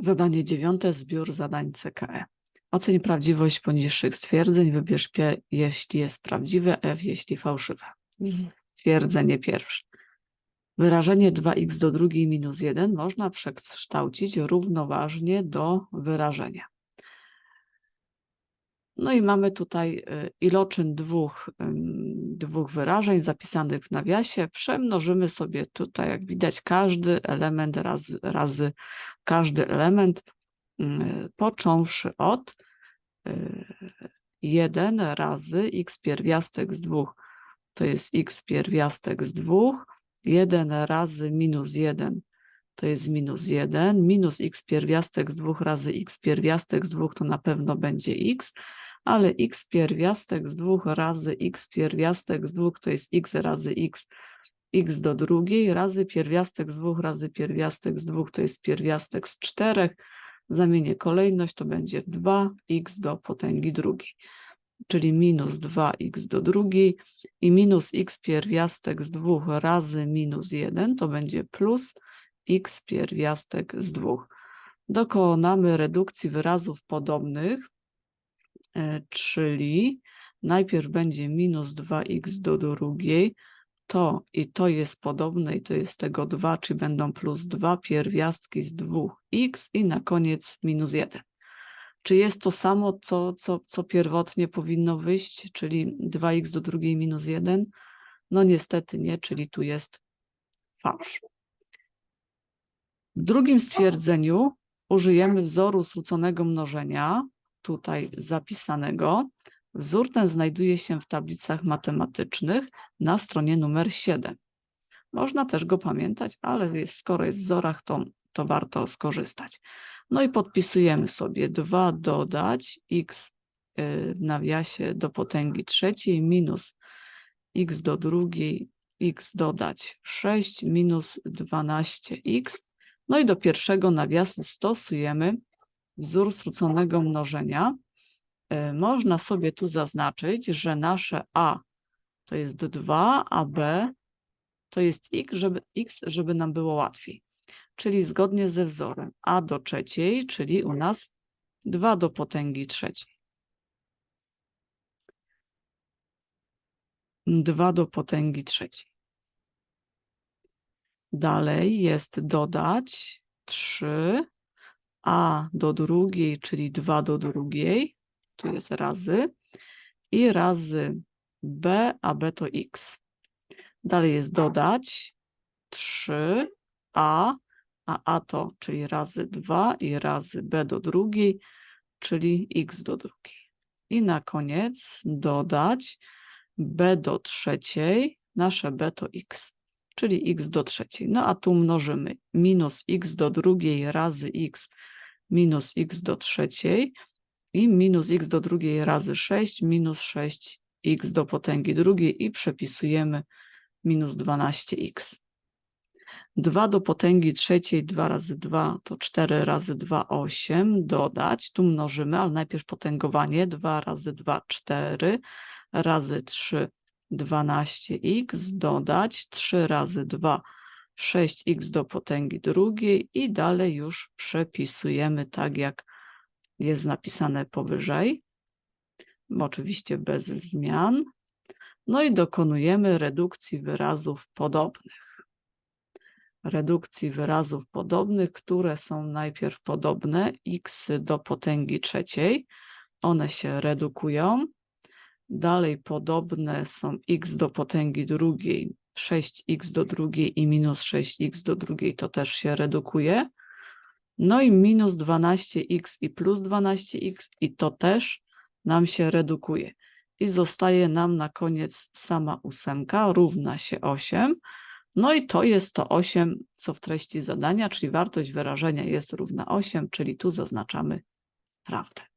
Zadanie dziewiąte, zbiór zadań CKE. Oceń prawdziwość poniższych stwierdzeń, wybierz P, jeśli jest prawdziwe, F, jeśli fałszywe. Stwierdzenie pierwsze. Wyrażenie 2x do drugiej minus 1 można przekształcić równoważnie do wyrażenia. No i mamy tutaj y, iloczyn dwóch, dwóch wyrażeń zapisanych w nawiasie. Przemnożymy sobie tutaj, jak widać, każdy element razy, razy każdy element, y, począwszy od 1 razy x pierwiastek z 2, to jest x pierwiastek z 2, 1 razy minus 1 to jest minus 1, minus x pierwiastek z 2 razy x pierwiastek z 2 to na pewno będzie x, ale x pierwiastek z 2 razy x pierwiastek z 2 to jest x razy x, x do drugiej razy pierwiastek z 2 razy pierwiastek z 2 to jest pierwiastek z 4. Zamienię kolejność, to będzie 2x do potęgi drugiej, czyli minus 2x do drugiej i minus x pierwiastek z 2 razy minus 1 to będzie plus x pierwiastek z 2. Dokonamy redukcji wyrazów podobnych, czyli najpierw będzie minus 2x do drugiej, to i to jest podobne i to jest tego 2, czyli będą plus 2 pierwiastki z 2x i na koniec minus 1. Czy jest to samo, co, co, co pierwotnie powinno wyjść, czyli 2x do drugiej minus 1? No niestety nie, czyli tu jest fałsz. W drugim stwierdzeniu użyjemy wzoru skróconego mnożenia, tutaj zapisanego. Wzór ten znajduje się w tablicach matematycznych na stronie numer 7. Można też go pamiętać, ale jest, skoro jest w wzorach, to, to warto skorzystać. No i podpisujemy sobie 2 dodać x y, w nawiasie do potęgi trzeciej minus x do drugiej, x dodać 6 minus 12x. No i do pierwszego nawiasu stosujemy wzór skróconego mnożenia. Y, Można sobie tu zaznaczyć, że nasze a to jest 2, a b to jest x, żeby, x, żeby nam było łatwiej. Czyli zgodnie ze wzorem a do trzeciej, czyli u nas 2 do potęgi trzeciej. 2 do potęgi trzeciej. Dalej jest dodać 3 a do drugiej, czyli 2 do drugiej, tu jest razy, i razy b, a b to x. Dalej jest dodać 3a, a a to, czyli razy 2 i razy b do drugiej, czyli x do drugiej. I na koniec dodać b do trzeciej, nasze b to x, czyli x do trzeciej. No a tu mnożymy minus x do drugiej razy x minus x do trzeciej i minus x do drugiej razy 6 minus 6x do potęgi drugiej i przepisujemy minus 12x. 2 do potęgi trzeciej, 2 razy 2 to 4 razy 2, 8. Dodać, tu mnożymy, ale najpierw potęgowanie. 2 razy 2, 4 razy 3, 12x. Dodać 3 razy 2, 6x do potęgi drugiej i dalej już przepisujemy tak, jak jest napisane powyżej. Oczywiście bez zmian. No i dokonujemy redukcji wyrazów podobnych. Redukcji wyrazów podobnych, które są najpierw podobne x do potęgi trzeciej. One się redukują. Dalej podobne są x do potęgi drugiej, 6x do drugiej i minus 6x do drugiej, to też się redukuje. No i minus 12x i plus 12x i to też nam się redukuje i zostaje nam na koniec sama ósemka, równa się 8. No i to jest to 8, co w treści zadania, czyli wartość wyrażenia jest równa 8, czyli tu zaznaczamy prawdę.